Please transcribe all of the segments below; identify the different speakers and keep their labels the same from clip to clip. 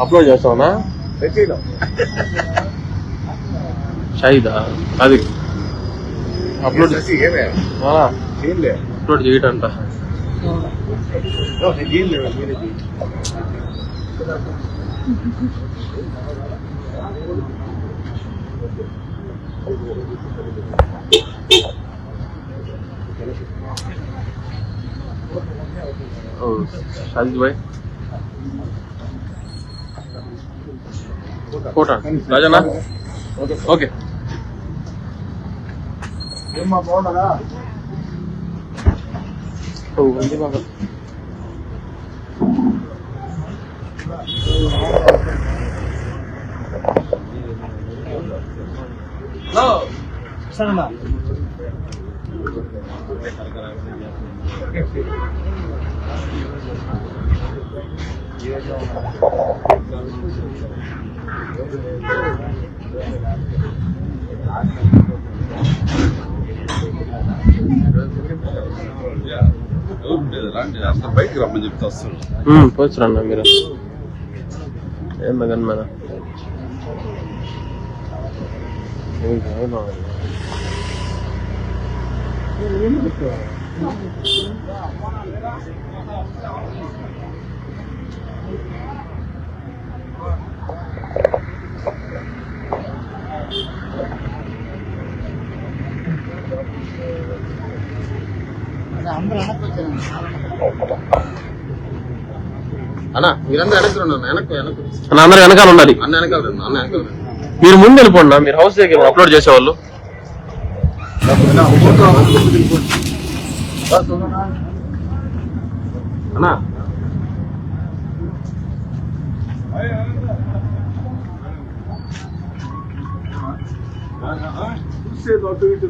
Speaker 1: Upload చేస్తావునా? షాయిదా? అది. Upload upload చేయటంట.
Speaker 2: దీనిలే
Speaker 1: ఓ, షాజిద్ భాయ్ ఫోటో రాజనా ఓకే
Speaker 2: ఏమ్మా బాగున్నారా
Speaker 1: ఓ, ఉంది బాగా.
Speaker 3: అసలు బయటకు రమ్మని చెప్తే వస్తాను
Speaker 1: ఉమ్, పోచురన్న మీరు ఏం మగన్ మన
Speaker 2: అన్న మీరందరూ వెనక్కి రండి అన్న వెనక్కి వెనక్కి.
Speaker 1: అన్న అందరు వెనకాల ఉండాలి.
Speaker 2: అన్న వెనకాల రండి అన్న వెనకాల రండి.
Speaker 1: మీరు ముందు వెళ్ళిపోండి మీరు హౌస్ దగ్గర అప్లోడ్ చేసేవాళ్ళు? అన్నా.
Speaker 2: చూసేది అటు ఇటు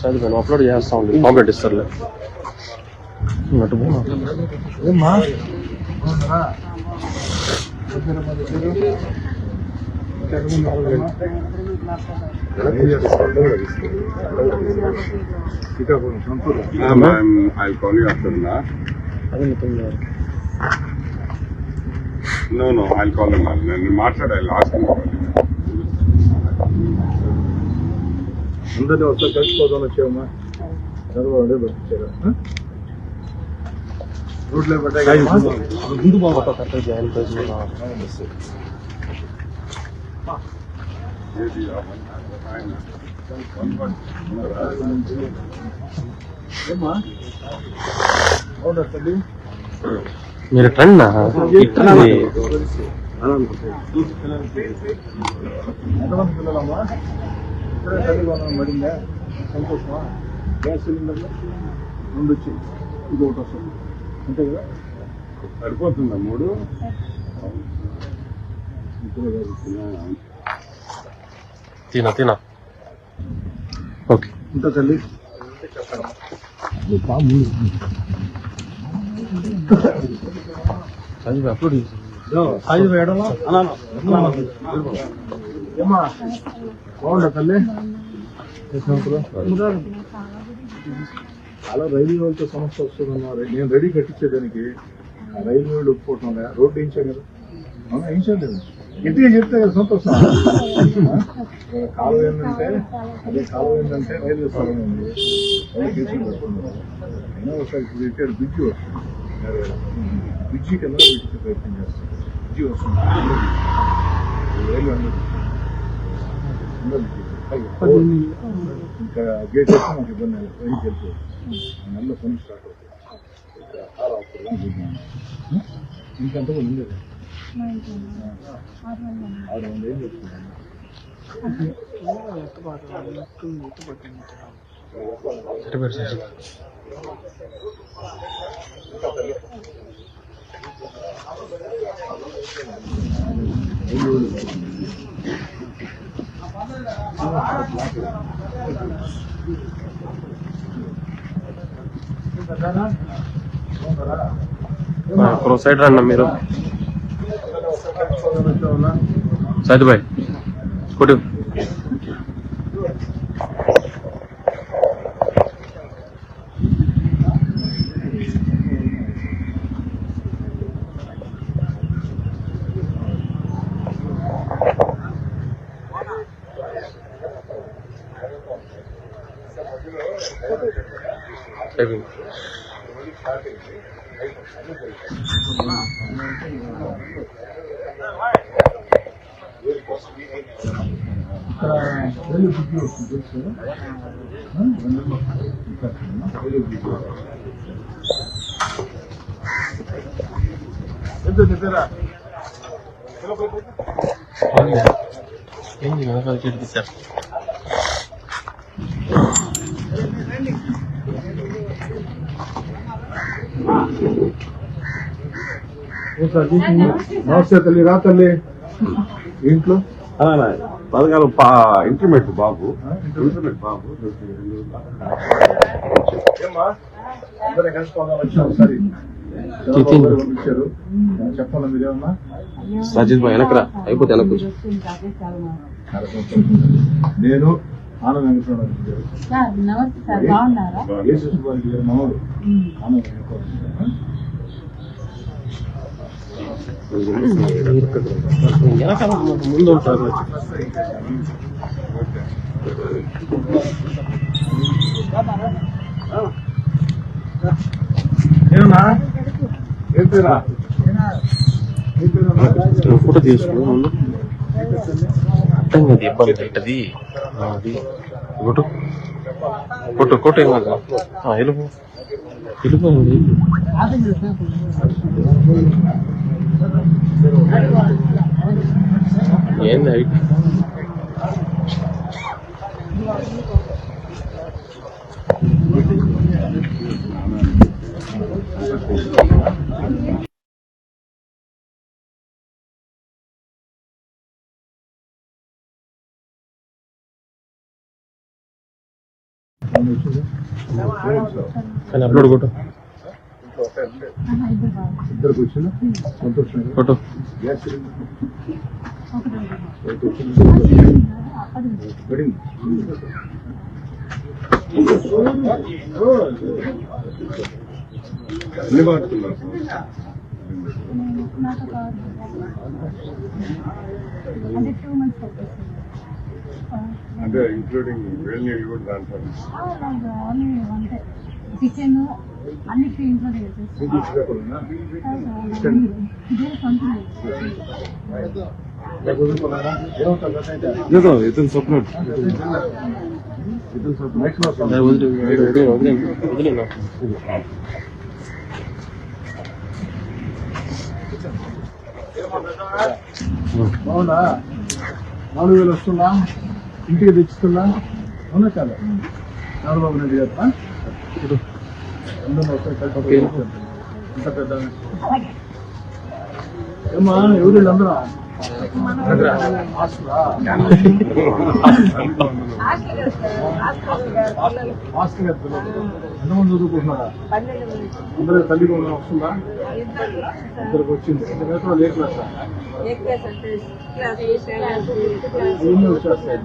Speaker 1: చదివాను అప్లోడ్ చేస్తా ఉంది కాంప్లైంట్ ఇస్తారులే. అటు పోనా
Speaker 2: ఏమ్మా శ్రీకాకుళం సొంతూరు
Speaker 3: ఐ కాల్ యూ ఆఫ్టర్
Speaker 1: చేయాలి.
Speaker 3: నో నో ఐ కాల్ నేను మాట్లాడాలి లాస్ట్
Speaker 2: అందరినీ ఒకసారి కలిసిపోదాం వచ్చామా చదవండి పంపించారు రోడ్లే పడ్డాయి
Speaker 1: ముందు బాగా కరెక్ట్ జాయిన్ మీరు ట్రెండ్
Speaker 2: పిల్లలమ్మా? ఇక్కడే పడిందా? సంతోషమా? గ్యాస్ సిలిండర్ రెండు వచ్చి ఇది ఒకటి వస్తుంది. అంతే కదా?
Speaker 3: సరిపోతుందా మూడు.
Speaker 1: తిన తిన. ఓకే.
Speaker 2: ఉంటా తల్లి?
Speaker 1: చదివి అప్లోడ్
Speaker 2: వేయడంలో? ఏమ్మా? బాగుండా తల్లి? చాలా రైల్వే వాళ్ళతో సమస్య వస్తుందన్నారు నేను రెడీ కట్టించేదానికి ఆ రైల్వే వాళ్ళు ఒప్పుకోవటం లే. రోడ్డు వేయించాం కదా. అవునా వేయించాం లేదు గట్టిగా చెప్తే కదా సంతోషం. కాలువ ఏంటంటే అదే కాలువ ఏంటంటే రైల్వే స్థలం ఉంది. అయినా ఒకసారి ఇప్పుడు వస్తుంది. బ్రిడ్జి కింద ప్రయత్నం చేస్తారు బ్రిడ్జి వస్తుంది. ఈ రైలు అందరూ ఇంకా గేట్ వేస్తే మాకు ఇబ్బంది లేదు. ట్రైన్కి వెళ్ళిపోవచ్చు నెలలో పని స్టార్ట్ అవుతుంది ఇక్కడ కార్ ఆపుతుంది చూద్దాం ఇంకంత కూడా ఉంది ఆరు వందలు ఏం చెప్తున్నాను
Speaker 1: సరిపోయారు సార్ ఒక సైడ్ రండి మీరు.
Speaker 2: వచ్చావునా
Speaker 1: సాయిత్ భాయ్ కొట్టు. వెనకాల చేతికి సార్
Speaker 2: నమస్తే తల్లి రా తల్లి ఇంట్లో
Speaker 3: పథకాలు ఇంటర్మీడియట్ బాబు. ఇంటర్మీడియట్. బాబు.
Speaker 2: చెప్పాలా మీరేమన్నా
Speaker 1: సజిత్ వెనకరా అయిపోతే వెనక.
Speaker 2: నేను ఆనంద వెంకటరమణ గారు ఆనంద
Speaker 1: ముందు ఉంటారు ఫోటో తీసుకో అర్థం కాదు ఇబ్బంది ఏంటది అది కొట్టు కొట్టు కొట్టు ఏం కాదు ఆ, వెళ్ళిపో ఏంది హైట్
Speaker 2: అవును, వచ్చింది.
Speaker 1: కానీ అప్లోడ్ కొట్టు
Speaker 2: ఇద్దరికి వచ్చిందా సంతోషం
Speaker 1: కొట్టు
Speaker 2: గ్యాస్
Speaker 3: మాట్లాడుతున్నారు
Speaker 4: అంటే
Speaker 3: ఇంక్లూడింగ్ వేడి నీళ్ళు కూడా దాంట్లో.
Speaker 4: కిచెన్
Speaker 2: అన్ని
Speaker 1: ఇతను స్వప్న.
Speaker 2: బాగుందా నాలుగు వేలు వస్తున్నా? ఇంటికి తెచ్చుతున్నా అవునా చాలా చంద్రబాబు నాయుడు గారు ఎవరు. ఎంతమంది చదువుకుంటున్నారా? అందరూ తల్లి వస్తుందా? ఇద్దరికి వచ్చింది. ఇంత లేట్ క్లాస్? వచ్చేస్తాయి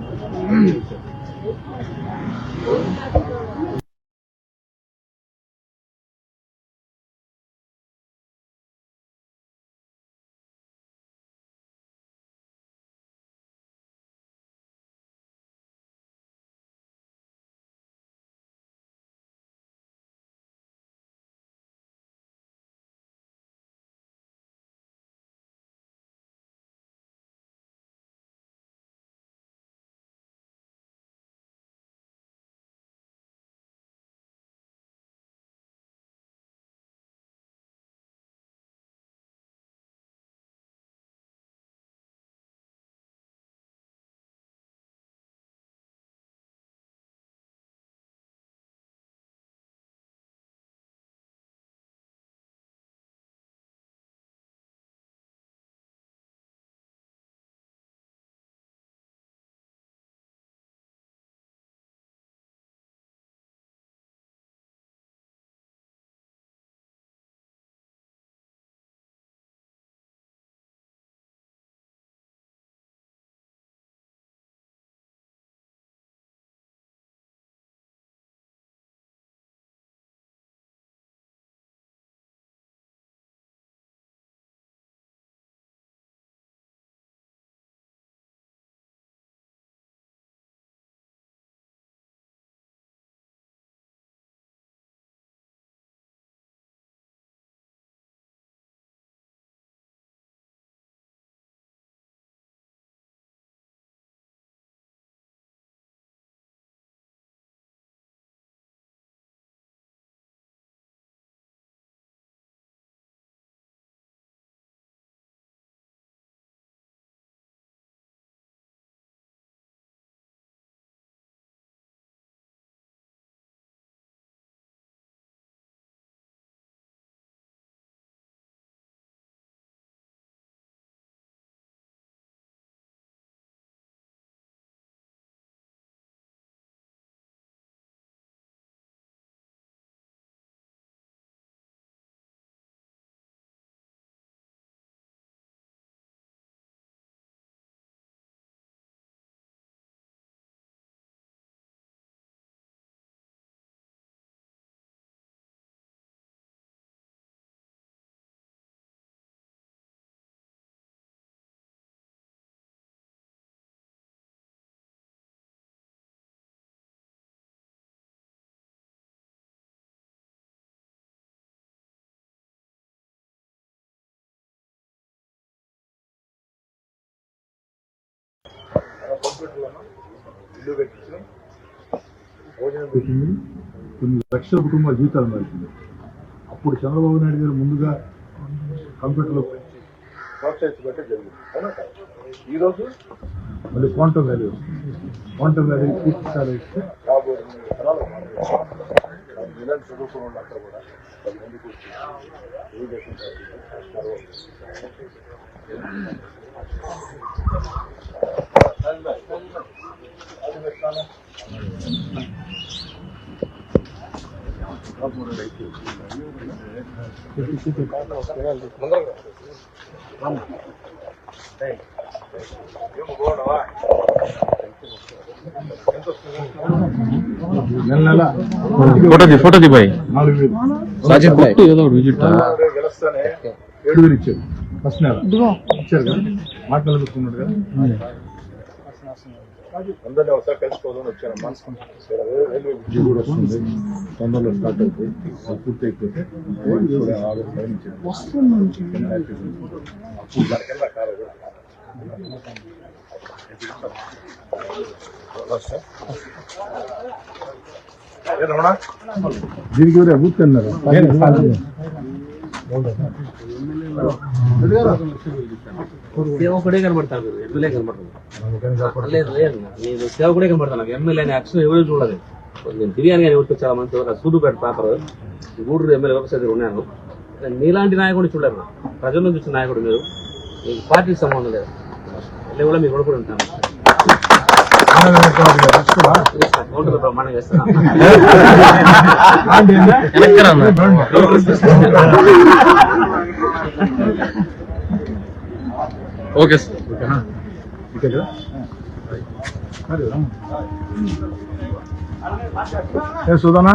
Speaker 2: కంప్యూటర్లను ఇల్లు కట్టించాం భోజనం పెట్టింది కొన్ని లక్షల కుటుంబాల జీవితాలు మారింది అప్పుడు చంద్రబాబు నాయుడు గారు ముందుగా కంప్యూటర్లో పెంచి ప్రోత్సహించబట్టే జరిగింది? ఈరోజు మళ్ళీ క్వాంటమ్ వాల్యూ క్వాంటమ్ వాల్యూ పూర్తి స్థాయిలో ఇస్తే రాబోయే. ఇలాంటి చదువుకున్న కూడా పది పార్టీ గర్వం. నెల నెల
Speaker 1: photo the photo
Speaker 2: the boy.
Speaker 1: Sajid కొట్టు ఏదో ఒకటి విజిట్
Speaker 2: ఏడు వేలు ఇచ్చారు ఫస్ట్ నెల. ఇచ్చారు కదా? మాట నిలబెట్టుకున్నాడు కదా? అందరినీ ఒకసారి కలిసిపోదామని వచ్చాను మనసు రైల్వే బ్రిడ్జి కూడా వస్తుంది తొందరలో స్టార్ట్ అవుతుంది అది పూర్తి అయిపోతే కూడా ఆగస్టు పైన ఇచ్చారు. అప్పుడు దానికన్నా కాదు కూడా. ఏ రమణ? దీనికి ఎవరు అభివృద్ధి అన్నారు
Speaker 5: సేవకుడే కనబడతాను మీరు ఎమ్మెల్యే కనబడతాను లేదు లేదు నేను సేవకుడే కనబడతాను నాకు. ఎమ్మెల్యే అనే యాక్షన్ ఎవరు చూడలేదు. నేను తిరిగాను కానీ ఎవరికి చాలా మంది ఒక Sudupeta paper Gudur MLA website ఉన్నాను. నేను మీలాంటి నాయకుడిని చూడలేదు ప్రజల నుంచి వచ్చిన నాయకుడు మీరు. మీకు పార్టీకి సంబంధం లేదు. వెళ్ళి కూడా మీరు కూడా ఉంటాను. కౌంటర్ బ్రహ్మాండం చేస్తాను
Speaker 1: ఓకే సార్
Speaker 2: ఓకేనా ఇదే కదా సరే, రమ్ము. ఏ సుధానా